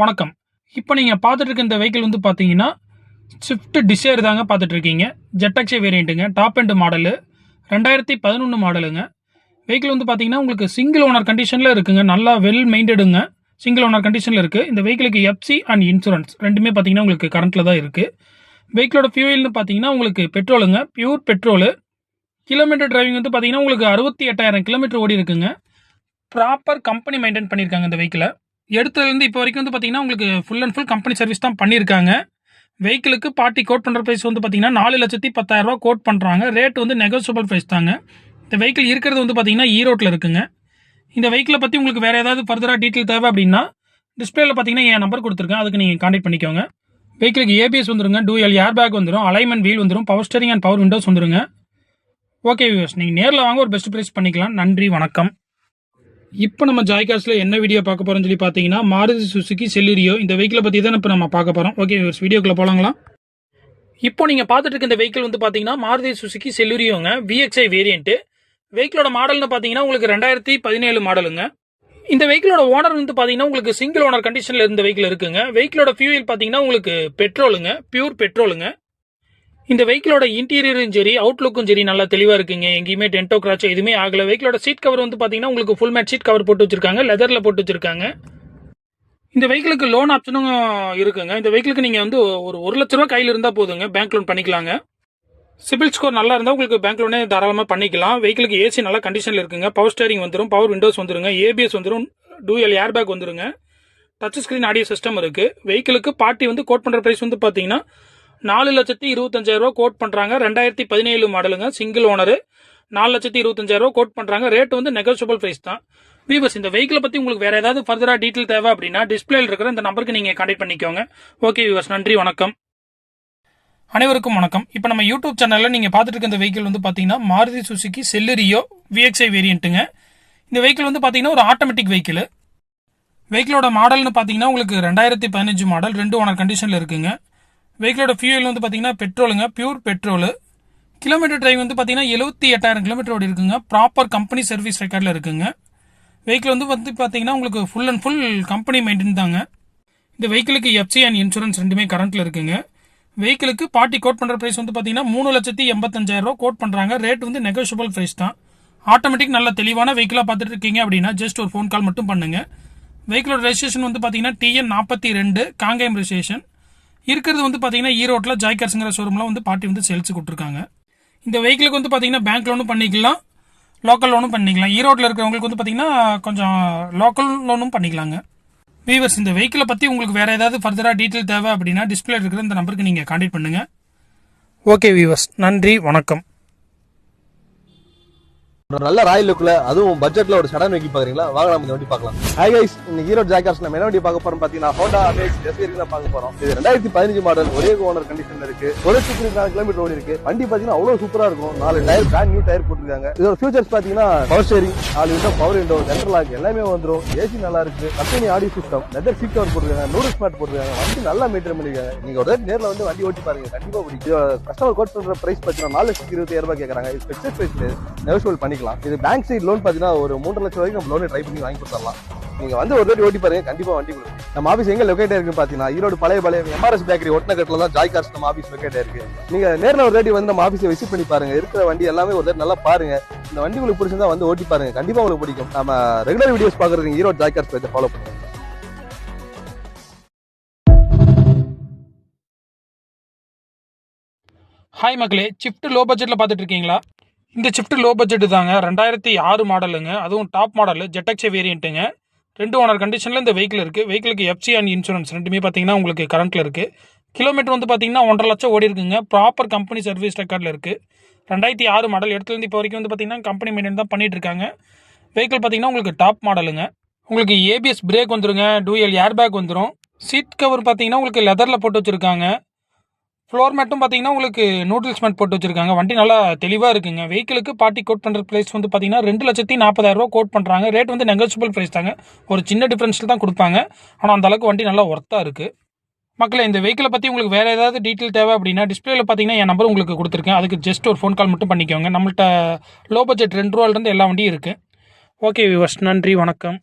வணக்கம். இப்போ நீங்கள் பார்த்துட்டு இருக்க இந்த வெஹிக்கிள் வந்து பார்த்தீங்கன்னா ஸ்விஃப்ட் டிசைர் தாங்க பார்த்துட்டு இருக்கீங்க. ஜெட்டக்ஸே வேரியண்ட்டுங்க டாப் அண்ட் மாடலு ரெண்டாயிரத்தி பதினொன்று மாடலுங்க வெஹிக்கிள் வந்து பார்த்தீங்கன்னா உங்களுக்கு சிங்கிள் ஓனர் கண்டிஷனில் இருக்குங்க. நல்லா வெல் மெயின்டடுங்க சிங்கிள் ஓனர் கண்டிஷனில் இருக்குது இந்த வெஹிக்கிளுக்கு எஃப்சி அண்ட் இன்சூரன்ஸ் ரெண்டுமே பார்த்தீங்கன்னா உங்களுக்கு கரண்ட்டில் தான் இருக்குது வெஹிக்கிளோட ஃபியூயல்னு பார்த்தீங்கன்னா உங்களுக்கு பெட்ரோலுங்க பியூர் பெட்ரோலு கிலோமீட்டர் டிரைவிங் வந்து பார்த்தீங்கன்னா உங்களுக்கு அறுபத்தி எட்டாயிரம் கிலோமீட்டர் ஓடி இருக்குங்க. ப்ராப்பர் கம்பெனி மெயின்டைன் பண்ணியிருக்காங்க இந்த வெஹிக்கிளை எடுத்ததுலேருந்து இப்போ வரைக்கும் வந்து பார்த்தீங்கன்னா உங்களுக்கு full and full company service தான் பண்ணியிருக்காங்க வெஹிக்கிளுக்கு பார்ட்டி கோட் பண்ணுற ப்ரைஸ் வந்து பார்த்தீங்கன்னா நாலு லட்சத்தி பத்தாயிரரூபா கோட் பண்ணுறாங்க ரேட் வந்து நெகோசியபிள் ப்ரைஸ் தாங்க. இந்த வெஹிக்கிள் இருக்கிறது வந்து பார்த்தீங்கன்னா ஈரோட்டில் இருக்குங்க. இந்த வெஹிக்கிளை பற்றி உங்களுக்கு வேறு ஏதாவது ஃபர்தராக டீட்டெயில் தேவை அப்படின்னா டிஸ்பிளேல பார்த்தீங்கன்னா என் நம்பர் கொடுத்துருக்கேன். அதுக்கு நீங்கள் காண்டாக்ட் பண்ணிக்கோங்க. வெஹிக்கிளுக்கு ஏபிஎஸ் வந்துருங்க. டூஎல் ஏர் பேக் வந்துடும் அலைன்மெண்ட் வீல் வந்துடும் power steering and power windows வந்துருங்க. ஓகே வியூஸ் நீங்கள் நேரில் வாங்க. ஒரு பெஸ்ட் ப்ரைஸ் பண்ணிக்கலாம். நன்றி. வணக்கம். இப்போ நம்ம ஜாய்காஸ்ட்ல என்ன வீடியோ பார்க்க போறோம்னு சொல்லி பார்த்தீங்கன்னா மாருதி சுசுக்கி செல்லிரியோ இந்த வெஹிக்கிளை பற்றி தான் இப்போ நம்ம பார்க்க போகிறோம் ஓகே வீடியோக்குள்ள போகலாங்களா இப்போ நீங்கள் பார்த்துட்டு இருக்க இந்த வெஹிக்கிள் வந்து பார்த்தீங்கன்னா மாருதி சுசுக்கி செல்லுரியோங்க விஎக்ஸ்ஐ வேரியண்ட்டு வெஹிக்கிளோட மாடல்னு பார்த்தீங்கன்னா உங்களுக்கு ரெண்டாயிரத்தி பதினேழு மாடலுங்க இந்த வெஹிக்கிளோட ஓனர் வந்து பார்த்தீங்கன்னா உங்களுக்கு சிங்கிள் ஓனர் கண்டிஷனில் இருந்த வெஹிக்கிள் இருக்குங்க. வெஹிக்கிளோட ஃபியூல் பார்த்தீங்கன்னா உங்களுக்கு பெட்ரோலுங்க பியூர் பெட்ரோலுங்க இந்த வெஹிக்கிளோட இன்டீரியரும் சரி அவுட்லுக்கும் சரி நல்லா தெளிவாக இருக்குங்க. எங்கேயுமே டென்டோ கிராச்சோ எதுவுமே ஆகல. வெஹிக்கிளோட சீட் கவர் வந்து பார்த்தீங்கன்னா உங்களுக்கு ஃபுல் மேட் சீட் கவர் போட்டு வச்சிருக்காங்க. லெதரில் போட்டு வச்சிருக்காங்க. இந்த வெஹிக்கிளுக்கு லோன் ஆப்ஷனும் இருக்குங்க. இந்த வெஹிக்கிளுக்கு நீங்கள் வந்து ஒரு ஒரு லட்ச ரூபா கையில் இருந்தால் போதுங்க. பேங்க் லோன் பண்ணிக்கலாங்க. சிபில் ஸ்கோர் நல்லா இருந்தால் உங்களுக்கு பேங்க் லோனே தாராளமாக பண்ணிக்கலாம். வெஹிக்கிளுக்கு ஏசி நல்ல கண்டிஷனில் இருக்குங்க. பவர் ஸ்டேரிங் வந்துடும் பவர் விண்டோஸ் வந்துருங்க. ஏபிஎஸ் வந்துடும் டூஎல் ஏர் பேக் வந்துருங்க. டச் ஸ்க்ரீன் ஆடியோ சிஸ்டம் இருக்குது வெஹிக்கிளுக்கு பார்ட்டி வந்து கோட் பண்ணுற ப்ரைஸ் வந்து பார்த்தீங்கன்னா நாலு லட்சத்தி இருபத்தஞ்சாயிரம் ரூபா கோட் பண்ணுறாங்க ரெண்டாயிரத்தி பதினேழு மாடலுங்க. சிங்கிள் ஓனர் நாலு லட்சத்தி இருபத்தஞ்சாயிரம் ரூபா கோட் பண்ணுறாங்க ரேட் வந்து நெகோசியபிள் ப்ரைஸ் தான். வீவர்ஸ் இந்த வெஹிக்கிளை பற்றி உங்களுக்கு வேறு ஏதாவது ஃபர்தராக டீட்டெயில் தேவை அப்படின்னா டிஸ்பிளேல இருக்கிற இந்த நம்பருக்கு நீங்கள் கான்டெக்ட் பண்ணிக்கோங்க. ஓகே வீவர்ஸ் நன்றி வணக்கம். அனைவருக்கும் வணக்கம். இப்போ நம்ம யூடியூப் சேனலில் நீங்கள் பார்த்துட்டு இருக்க இந்த வெஹிக்கிள் வந்து பார்த்தீங்கன்னா மாருதி சுசுகி செல்லுரியோ விஎக்ஸ்ஐ வேரியண்ட்டுங்க இந்த வெஹிக்கிள் வந்து பார்த்தீங்கன்னா ஒரு ஆட்டோமேட்டிக் வெஹிக்கிள் வெஹிக்கிளோட மாடல்னு பார்த்தீங்கன்னா உங்களுக்கு ரெண்டாயிரத்தி பதினஞ்சு மாடல் ரெண்டு ஓனர் கண்டிஷனில் இருக்குங்க. வெஹிக்கிளோட ஃபியூல் வந்து பார்த்தீங்கன்னா பெட்ரோலுங்க பியூர் பெட்ரோலு கிலோமீட்டர் டிரைவ் வந்து பார்த்தீங்கன்னா எழுபத்தி எட்டாயிரம் கிலோமீட்டர் ஓடி இருக்குங்க. ப்ராப்பர் கம்பெனி சர்வீஸ் ரெக்கார்டில் இருக்குங்க. வெஹிக்கிள் வந்து வந்து பார்த்தீங்கன்னா உங்களுக்கு full and full company maintain தாங்க. இந்த வெஹிக்கிளுக்கு எஃப்சி அண்ட் இன்சூரன்ஸ் ரெண்டுமே கரண்ட்டில் இருக்குங்க. வெஹிக்கிளுக்கு பார்ட்டி கோட் பண்ணுற ப்ரைஸ் வந்து பார்த்தீங்கன்னா மூணு லட்சத்தி எண்பத்தஞ்சாயிரம் ரூபா கோட் பண்ணுறாங்க ரேட் வந்து நெகோஷியபிள் ப்ரைஸ் தான். ஆட்டோமேட்டிக் நல்ல தெளிவான வெஹிக்கிளாக பார்த்துட்டு இருக்கீங்க அப்படின்னா ஜஸ்ட் ஒரு ஃபோன் கால் மட்டும் பண்ணுங்க. வெஹிக்கிளோட ரெஜிஸ்ட்ரேஷன் வந்து பார்த்தீங்கன்னா டிஎன் நாற்பத்தி ரெண்டு காங்கேயம் ரெஜிஸ்ட்ரேஷன் இருக்கிறது வந்து பார்த்தீங்கன்னா ஈரோட்டில் ஜாய்கர்ஸுங்கிற ஷோரூமில் வந்து பார்ட்டி வந்து சேல்ஸ் கொடுத்துருக்காங்க. இந்த வெஹிக்கிளுக்கு வந்து பார்த்தீங்கன்னா பேங்க் லோனும் பண்ணிக்கலாம். லோக்கல் லோனும் பண்ணிக்கலாம். ஈரோட்டில் இருக்கிறவங்களுக்கு வந்து பார்த்தீங்கன்னா கொஞ்சம் லோக்கல் லோனும் பண்ணிக்கலாங்க. வீவர்ஸ் இந்த வெஹிக்கிளை பற்றி உங்களுக்கு வேறு ஏதாவது ஃபர்தராக டீட்டெயில் தேவை அப்படின்னா டிஸ்பிளே இருக்கிற இந்த நம்பருக்கு நீங்கள் கான்டாக்ட் பண்ணுங்கள் ஓகே வீவர்ஸ் நன்றி. வணக்கம். ஒரு நல்ல ராயல் லுக்ல அதுவும் பட்ஜெட்ல ஒரு சடன் வைக்கி பாக்குறீங்களா? வாங்க நம்ம இந்த வண்டி பார்க்கலாம். ஹாய் கைஸ் இன்னைக்கு ஹீரோ ஜாக்கர்ஸ் நம்ம என்ன வண்டி பார்க்க போறோம் பாத்தீங்கன்னா ஹோண்டா அமேஸ் எஸ்ஏரி தான் பார்க்க போறோம். இது ரெண்டாயிரத்தி பதினஞ்சு மாடல் ஒரே ஓனர் கண்டிஷன்ல இருக்கு. ஒரு லட்சத்தி நாலு கிலோமீட்டர் ஓடி இருக்கு. வண்டி பாத்தீங்கன்னா அவ்வளவு சூப்பரா இருக்கும். நாலு டயர் பிராண்ட் நியூ டயர் போட்டுருக்காங்க. இதோட ஃபியூச்சர்ஸ் பாத்தீங்கன்னா பவர் ஸ்டேரிங் நாலு window power window central lock எல்லாமே வந்துடும் ஏசி நல்லா இருக்கு. Company audio system leather seat cover போட்டுருக்காங்க நூறு ஸ்மார்ட் போட்டுருக்காங்க. வண்டி நல்லா மெயின்டைன் பண்ணிருக்காங்க. நீங்க ஒரு தடவை நேர்ல வந்து வண்டி ஓட்டி பாருங்க. கண்டிப்பா பிடிக்கும். கஸ்டமர் கோட் பண்ற பிரைஸ் பாத்தீங்கன்னா நாலு லட்சத்தி இருபத்தி ரூபாய் கேட்கறாங்க இது ஸ்பெஷல் பிரைஸ் நெகோஷியபிள் பண்ணிக்கலாம். இது பேங்க் சைடு லோன் பார்த்தீங்கன்னா ஒரு மூன்று லட்சம் வரைக்கும் நம்ம லோனை ட்ரை பண்ணி வாங்கி கொடுத்துடலாம். நீங்கள் வந்து ஒரு வாட்டி ஓட்டி பாருங்க கண்டிப்பாக வண்டி கொடுக்கும். நம்ம ஆஃபீஸ் எங்கே லொக்கேட் இருக்கு பார்த்தீங்கன்னா ஈரோடு பழைய பழைய எம்ஆர்எஸ் பேக்கரி ஒட்டின கட்டில தான் ஜாய் கார்ஸ் நம்ம ஆஃபீஸ் லொக்கேட் இருக்கு. நீங்க நேரில் ஒரு வாட்டி வந்து நம்ம ஆஃபீஸை விசிட் பண்ணி பாருங்க. இருக்கிற வண்டி எல்லாமே ஒரு நல்லா பாருங்க. இந்த வண்டி உங்களுக்கு பிடிச்சிருந்தா வந்து ஓட்டி பாருங்க. கண்டிப்பாக உங்களுக்கு பிடிக்கும். நம்ம ரெகுலர் வீடியோஸ் பாக்குறதுக்கு ஈரோடு ஜாய் கார்ஸ் பேஜை ஃபாலோ பண்ணுங்க. ஹாய் மக்களே ஷிஃப்ட் லோ பட்ஜெட்டில் பார்த்துட்டு இருக்கீங்களா? இந்த ஷிஃப்ட் லோ பட்ஜெட் தாங்க. ரெண்டாயிரத்தி ஆறு மாடலுங்க அதுவும் டாப் மாடல் ஜெட்டக்ஸே வேரியண்ட்டுங்க ரெண்டு ஓனர் கண்டிஷனில் இந்த வெஹிக்கிள் இருக்குது வெஹிக்கிளுக்கு எஃப்சி அண்ட் இன்சூரன்ஸ் ரெண்டுமே பார்த்தீங்கன்னா உங்களுக்கு கரண்ட்டில் இருக்குது கிலோமீட்டர் வந்து பார்த்தீங்கன்னா ஒன்றரை லட்சம் ஓடி இருக்குங்க. ப்ராப்பர் கம்பெனி சர்வீஸ் ரெக்கார்டில் இருக்குது ரெண்டாயிரத்தி ஆறு மாடல் இடத்துலேருந்து இப்போ வரைக்கும் வந்து பார்த்தீங்கன்னா கம்பெனி மெயின்டைன் தான் பண்ணிகிட்டு இருக்காங்க. வெஹிக்கிள் பார்த்தீங்கன்னா உங்களுக்கு டாப் மாடலுங்க உங்களுக்கு ஏபிஎஸ் பிரேக் வந்துருங்க. டூஎல் ஏர் பேக் வந்துடும் சீட் கவர் பார்த்தீங்கன்னா உங்களுக்கு லெதரில் போட்டு வச்சுருக்காங்க. ஃப்ளோர் மேட்டும் பார்த்தீங்கன்னா உங்களுக்கு நூடுல்ஸ் மேட் போட்டு வச்சிருக்காங்க. வண்டி நல்லா தெளிவாக இருக்குங்க. வெஹிக்கிளுக்கு பார்ட்டி கோட் பண்ணுற ப்ரைஸ் வந்து பார்த்தீங்கன்னா ரெண்டு லட்சத்தி நாற்பதாயிரரூவா கோட் பண்ணுறாங்க ரேட் வந்து நெகோசியபிள் ப்ரைஸ் தாங்க. ஒரு சின்ன டிஃப்ரென்ஸில் தான் கொடுப்பாங்க. ஆனால் அந்த அளவுக்கு வண்டி நல்லா ஒர்த்தாக இருக்குது மக்களை இந்த வெஹிக்கிளை பற்றி உங்களுக்கு வேறு ஏதாவது டீட்டெயில் தேவை அப்படின்னா டிஸ்பிளேல பார்த்தீங்கன்னா என் நம்பர் உங்களுக்கு கொடுத்துருக்கேன். அதுக்கு ஜஸ்ட் ஒரு ஃபோன் கால் மட்டும் பண்ணிக்கோங்க. நம்மள்ட்ட லோ பட்ஜெட் ரெண்டு ரூபாலேருந்து எல்லா வண்டியும் இருக்குது ஓகே விவர்ஸ் நன்றி வணக்கம்.